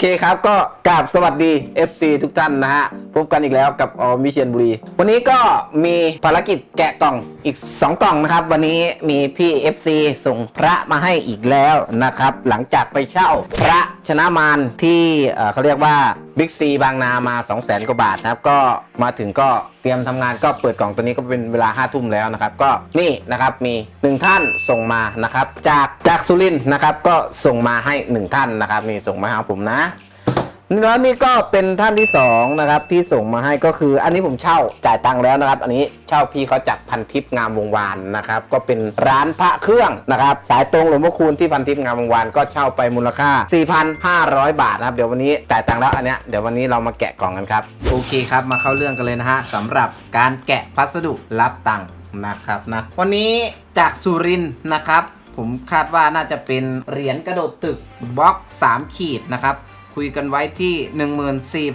เคครับก็ ราบสวัสดี FC ทุกท่านนะฮะ พบกันอีกแล้วกับออมวิเชียนบุรี วันนี้ก็มีภารกิจแกะกล่องอีก 2 กล่องนะครับ วันนี้มีพี่ FC ส่งพระมาให้อีกแล้วนะครับ หลังจากไปเช่าพระชนะมารที่เอ่อเขาเรียกว่าบิ๊กซีบางนามา 2 0 0 0 0 กว่าบาทนะครับ ก็มาถึงก็เตรียมทำงานก็เปิดกล่องตัวนี้ก็เป็นเวลา5้าทุ่มแล้วนะครับ ก็นี่นะครับมี1ท่านส่งมานะครับ จากจากสุรินทร์นะครับก็ส่งมาให้1ท่านนะครับนี่ส่งมาหาผมนะ แล้วนี่ก็เป็นท่านที่สองนะครับที่ส่งมาให้ก็คือ อันนี้ผมเช่าจ่ายตังค์แล้วนะครับ อันนี้เช่าพี่เขาจากพันทิพย์งามวงวานนะครับ ก็เป็นร้านพระเครื่องนะครับสายตรงหลวงพ่อคูณที่พันทิพย์งามวงวานก็เช่าไปมูลค่า 4,500 บาทนะครับ เดี๋ยววันนี้จ่ายตังค์แล้วอันเนี้ยเดี๋ยววันนี้เรามาแกะกล่องกันครับโอเคครับมาเข้าเรื่องกันเลยนะฮะสำหรับการแกะพัสดุรับตังค์นะครับนะวันนี้จากสุรินทร์นะครับ ผมคาดว่าน่าจะเป็นเหรียญกระโดดตึกบล็อก 3 ขีดนะครับ คุยกันไว้ที่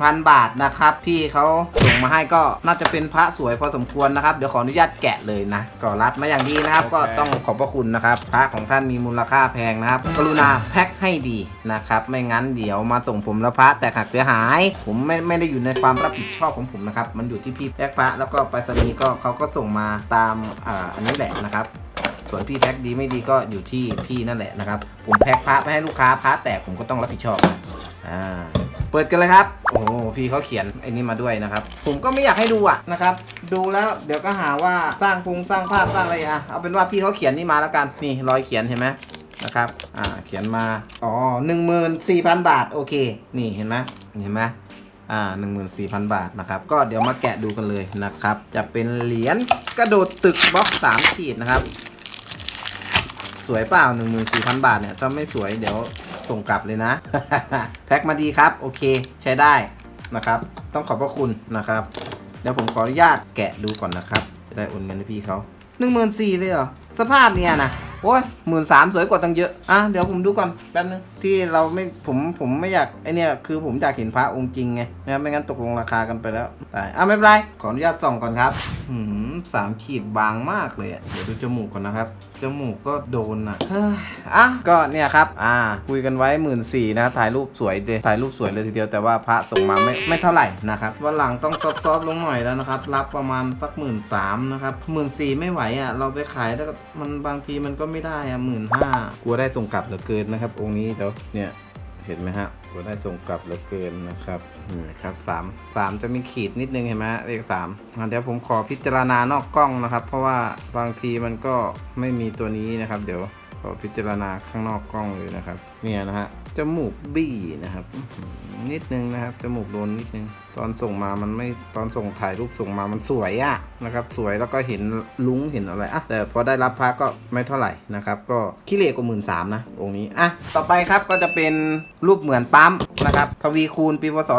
14,000 บาทนะครับ พี่เขาส่งมาให้ก็น่าจะเป็นพระสวยพอสมควรนะครับ เดี๋ยวขออนุญาตแกะเลยนะก็รัดมาอย่างดีนะครับ ก็ต้องขอบพระคุณนะครับ พระของท่านมีมูลค่าแพงนะครับ กรุณาแพ็คให้ดีนะครับ ไม่งั้นเดี๋ยวมาส่งผมแล้วพระแตกหักเสียหาย ผมไม่ไม่ได้อยู่ในความรับผิดชอบของผมนะครับ มันอยู่ที่พี่แพ็คพระแล้วก็ไปรษณีย์ก็เขาก็ส่งมาตามอ่าอันนี้แหละนะครับส่วนพี่แพ็คดีไม่ดีก็อยู่ที่พี่นั่นแหละนะครับ ผมแพ็คพระไปให้ลูกค้าพระแตกผมก็ต้องรับผิดชอบนะ อ่าเปิดกันเลยครับ โอ้พี่เขาเขียนไอ้นี่มาด้วยนะครับ ผมก็ไม่อยากให้ดูอะนะครับ ดูแล้วเดี๋ยวก็หาว่าสร้างพุงสร้างภาพสร้างอะไรอะ เอาเป็นว่าพี่เขาเขียนนี่มาแล้วกัน นี่รอยเขียนเห็นไหมนะครับ อ่า เขียนมา อ๋อหนึ่งหมื่นสี่พันบาท โอเค นี่เห็นไหมเห็นไหมอ่าหนึ่งหมื่นสี่พันบาทนะครับ ก็เดี๋ยวมาแกะดูกันเลยนะครับ จะเป็นเหรียญกระโดดตึกบล็อกสามขีดนะครับ สวยเปล่า14,000บาทเนี่ย ถ้าไม่สวยเดี๋ยว ส่งกลับเลยนะ แพ็คมาดีครับ โอเค ใช้ได้นะครับ ต้องขอบพระคุณนะครับ เดี๋ยวผมขออนุญาตแกะดูก่อนนะครับ จะได้โอนเงินให้พี่เขา14,000เลยเหรอ สภาพเนี่ยนะ โอ้ยหมื่นสามสวยกว่าตั้งเยอะ อะ เดี๋ยวผมดูก่อนแป๊บนึง ที่เราไม่ผมผมไม่อยากไอเนี่ยคือผมอยากเห็นพระองค์จริงไงนะครับไม่งั้นตกลงราคากันไปแล้วตายอะไม่เป็นไร ขออนุญาตส่องก่อนครับหืมสามขีดบางมากเลยอะเดี๋ยวดูจมูกก่อนนะครับ จมูกก็โดนอะเฮ้ยอะก็เนี่ยครับ อ่า คุยกันไว้หมื่นสี่นะถ่ายรูปสวยเลยถ่ายรูปสวยเลยทีเดียวแต่ว่าพระส่งมาไม่ไม่เท่าไหร่นะครับวันหลังต้องซอฟๆลงหน่อยแล้วนะครับ รับประมาณสักหมื่นสามนะครับหมื่นสี่ไม่ไหวอะเราไปขายแล้วก็มันบางทีมันก็ไม่ได้อะหมื่นห้ากลัวได้ส่งกลับเหลือเกินนะครับ องค์นี้เดี๋ยวเนี่ยเห็นไหมฮะกลัวได้ส่งกลับเหลือเกินนะครับนี่ครับสามสามจะมีขีดนิดนึงเห็นไหมเลขสามอะเดี๋ยวผมขอพิจารณานอกกล้องนะครับ เพราะว่าบางทีมันก็ไม่มีตัวนี้นะครับ เดี๋ยวขอพิจารณาข้างนอกกล้องเลยนะครับ เนี่ยนะฮะ จมูกบี้นะครับ นิดนึงนะครับ จมูกโดนนิดนึง ตอนส่งมามันไม่ตอนส่งถ่ายรูปส่งมามันสวยอะนะครับ สวยแล้วก็เห็นลุงเห็นอะไรอะแต่พอได้รับพระก็ไม่เท่าไหร่นะครับ ก็ขี้เหร่กว่าหมื่นสามนะองค์นี้อะต่อไปครับก็จะเป็นรูปเหมือนปั๊ม นะครับทวีคูณปีพศ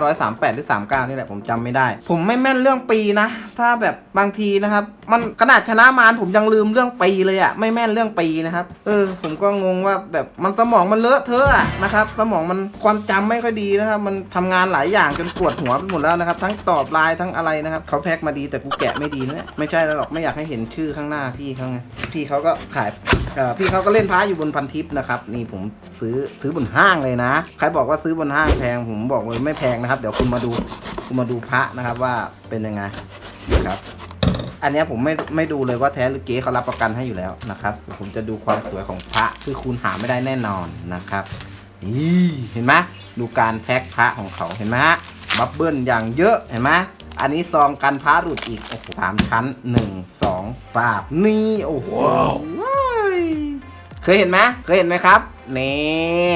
2538 หรือ 39 นี่แหละผมจำไม่ได้ ผมไม่แม่นเรื่องปีนะ ถ้าแบบบางทีนะครับ มันขนาดชนะมารผมยังลืมเรื่องปีเลยอะไม่แม่นเรื่องปีนะครับเออผมก็งงว่าแบบมันสมองมันเลอะเทอะนะครับสมองมันความจำไม่ค่อยดีนะครับ มันทำงานหลายอย่างจนปวดหัวไปหมดแล้วนะครับ ทั้งตอบไลน์ทั้งอะไรนะครับเขาแพ็คมาดีแต่กูแกะไม่ดีนะไม่ใช่แล้วหรอกไม่อยากให้เห็นชื่อข้างหน้าพี่เขาไงพี่เขาก็ขายพี่เขาก็เล่นพระอยู่บนพันทิปนะครับนี่ผมซื้อซื้อบนห้างเลยนะ ใครบอกว่าซื้อบนห้างแพงผมบอกเลยไม่แพงนะครับ เดี๋ยวคุณมาดูคุณมาดูพระนะครับว่าเป็นยังไงนะครับ อันเนี้ยผมไม่ไม่ดูเลยว่าแท้หรือเก๊เขารับประกันให้อยู่แล้วนะครับ ผมจะดูความสวยของพระคือคุณหาไม่ได้แน่นอนนะครับนี่เห็นไหมดูการแพ็คพระของเขาเห็นไหมฮะบับเบิ้ลอย่างเยอะเห็นไหมอันนี้ซองกันพระหลุดอีกโอ้โหสามชั้นหนึ่งสองปาบนี่โอ้โหเคยเห็นไหมเคยเห็นไหมครับนี่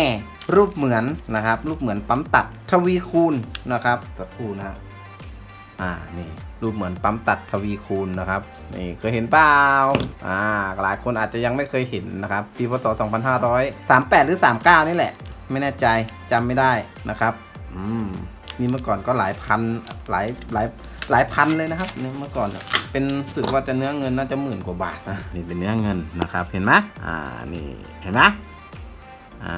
รูปเหมือนนะครับ รูปเหมือนปั๊มตัดทวีคูณนะครับสักครู่นะอ่านี่รูปเหมือนปั๊มตัดทวีคูณนะครับนี่เคยเห็นเปล่าอ่าหลายคนอาจจะยังไม่เคยเห็นนะครับปีพศ 2538 หรือ 39 นี่แหละ ไม่แน่ใจจำไม่ได้นะครับอืมนี่เมื่อก่อนก็หลายพันหลายหลายหลายพันเลยนะครับเนี่ยเมื่อก่อนเป็นสึกว่าจะเนื้อเงินน่าจะหมื่นกว่าบาทนะนี่เป็นเนื้อเงินนะครับ เห็นไหมอ่านี่เห็นไหมอ่า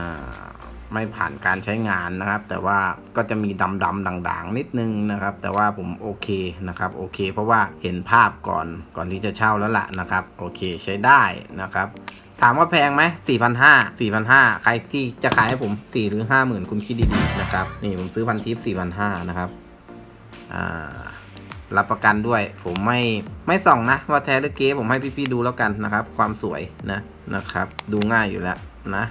ไม่ผ่านการใช้งานนะครับ แต่ว่าก็จะมีดำดำๆด่างๆ นิดนึงนะครับ แต่ว่าผมโอเคนะครับโอเค เพราะว่าเห็นภาพก่อนก่อนที่จะเช่าแล้วล่ะนะครับ โอเคใช้ได้นะครับถามว่าแพงไหมสี่พันห้าสี่พันห้าใครที่จะขายให้ผมสี่หรือห้าหมื่นคุณคิดดีๆนะครับ นี่ผมซื้อพันทิปสี่พันห้านะครับ อ่า รับประกันด้วย ผมไม่ไม่ส่องนะ ว่าแท้หรือเก๊ผมให้พี่ๆดูแล้วกันนะครับ ความสวยนะนะครับ ดูง่ายอยู่แล้วนะ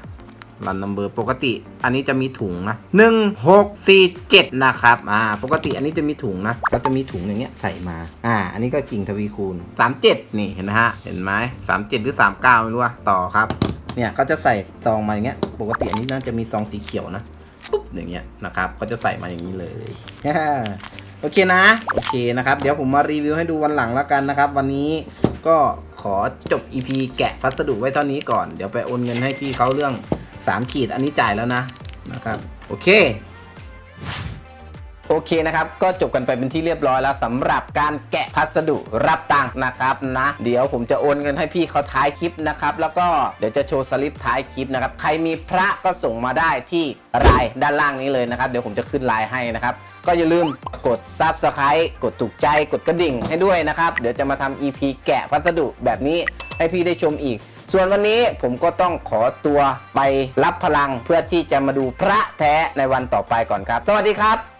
รันนัมเบอร์ปกติ อันนี้จะมีถุงนะหนึ่งหกสี่เจ็ดนะครับอ่าปกติอันนี้จะมีถุงนะก็จะมีถุงอย่างเงี้ยใส่มาอ่า อันนี้ก็กิ่งทวีคูณสามเจ็ดนี่เห็นไหมฮะเห็นไหมสามเจ็ดหรือสามเก้าไม่รู้ว่าต่อครับเนี่ยเขาจะใส่ซองมาอย่างเงี้ยปกติอันนี้น่าจะมีซองสีเขียวนะปุ๊บอย่างเงี้ยนะครับก็จะใส่มาอย่างนี้เลยโอเคนะ โอเคนะครับ เดี๋ยวผมมารีวิวให้ดูวันหลังแล้วกันนะครับ วันนี้ก็ขอจบ EP แกะพัสดุไว้เท่านี้ก่อน เดี๋ยวไปโอนเงินให้พี่เขาเรื่อง 3ขีดอันนี้จ่ายแล้วนะนะครับโอเคโอเคนะครับ ก็จบกันไปเป็นที่เรียบร้อยแล้วสำหรับการแกะพัสดุรับตังค์นะครับนะ เดี๋ยวผมจะโอนเงินให้พี่เขาท้ายคลิปนะครับ แล้วก็เดี๋ยวจะโชว์สลิปท้ายคลิปนะครับ ใครมีพระก็ส่งมาได้ที่รายด้านล่างนี้เลยนะครับ เดี๋ยวผมจะขึ้นไลน์ให้นะครับ ก็อย่าลืมกด Subscribe กดถูกใจ กดกระดิ่งให้ด้วยนะครับ เดี๋ยวจะมาทำ EP แกะพัสดุแบบนี้ให้พี่ได้ชมอีก ส่วนวันนี้ผมก็ต้องขอตัวไปรับพลังเพื่อที่จะมาดูพระแท้ในวันต่อไปก่อนครับ สวัสดีครับ